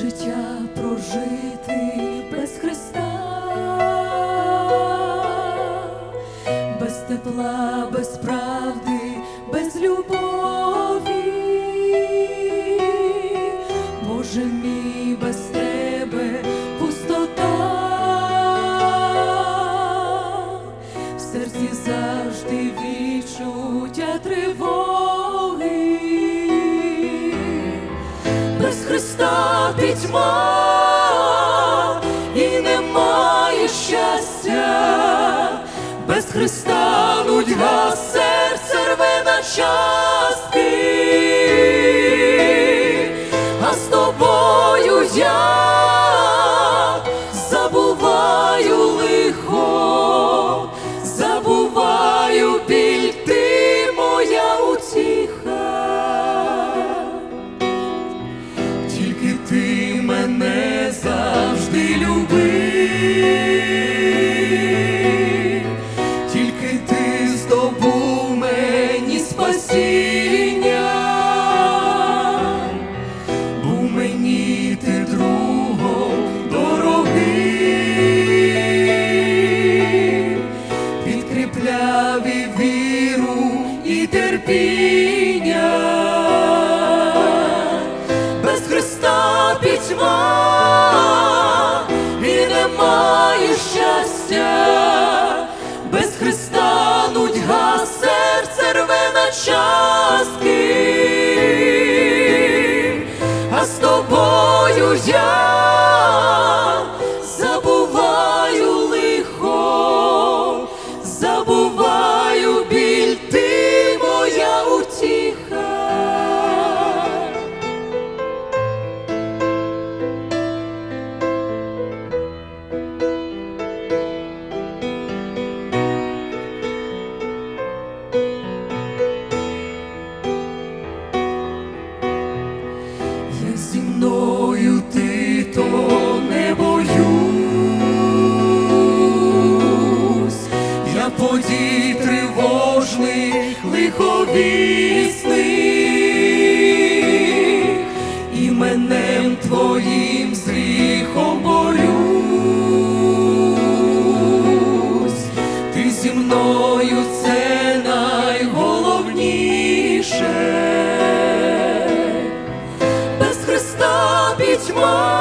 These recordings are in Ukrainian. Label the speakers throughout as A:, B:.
A: життя прожити без Христа, без тепла, без правди, без любові, Боже мій без тебе пустота, в серці завжди відчуття тривоги. пітьма і немає щастя, без Христа нудьга серце рве на частки, а з тобою я. з тобою я. лиховісних, іменем твоїм з гріхом борюсь, ти зі мною це найголовніше, без Христа пітьма.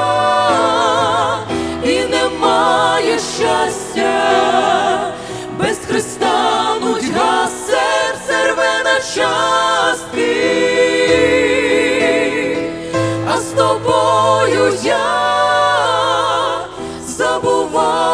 A: wall.